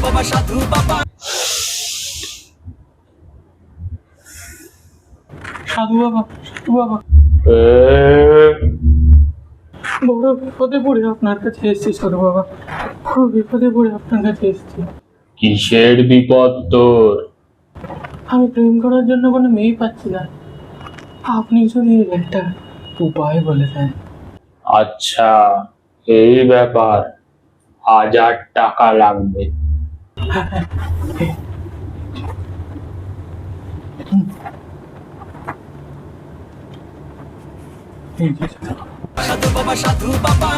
সাধু বাবা। সাধু বাবা বড় বিপদে পড়ে আপনার কাছে এসেছি সাধু বাবা। বড় বিপদে পড়ে আপনার কাছে এসেছি। কিসের বিপদ তোর? আমি প্রেম করার জন্য কোনো মেয়ে পাচ্ছি না। আপনি যদি একটা উপায় বলে দেন। আচ্ছা এই ব্যাপার। হাজার টাকা লাগবে। এই যে সাধু বাবা।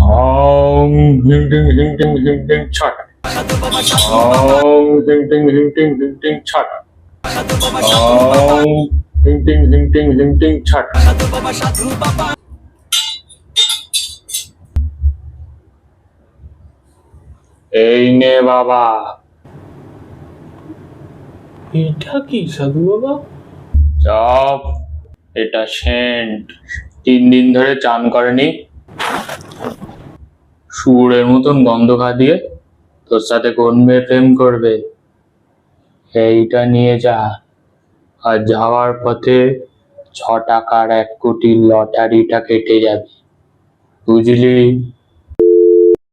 ওম হিং টিং হিং টিং হিং টিং ছট ওম হিং টিং হিং টিং হিং টিং ছট ওম হিং টিং হিং টিং হিং টিং ছট এই নে বাবা। এটা কি সাধু বাবা? চপ এটা সেন্ট। তিন দিন ধরে চান করেনি। শুয়োরের মতন গন্ধ খা দিয়ে তোর সাথে কোন মেয়ে প্রেম করবে? এইটা নিয়ে যা। আর যাওয়ার পথে ছ টাকার এক কোটি লটারিটা কেটে যাবে। বুঝলি?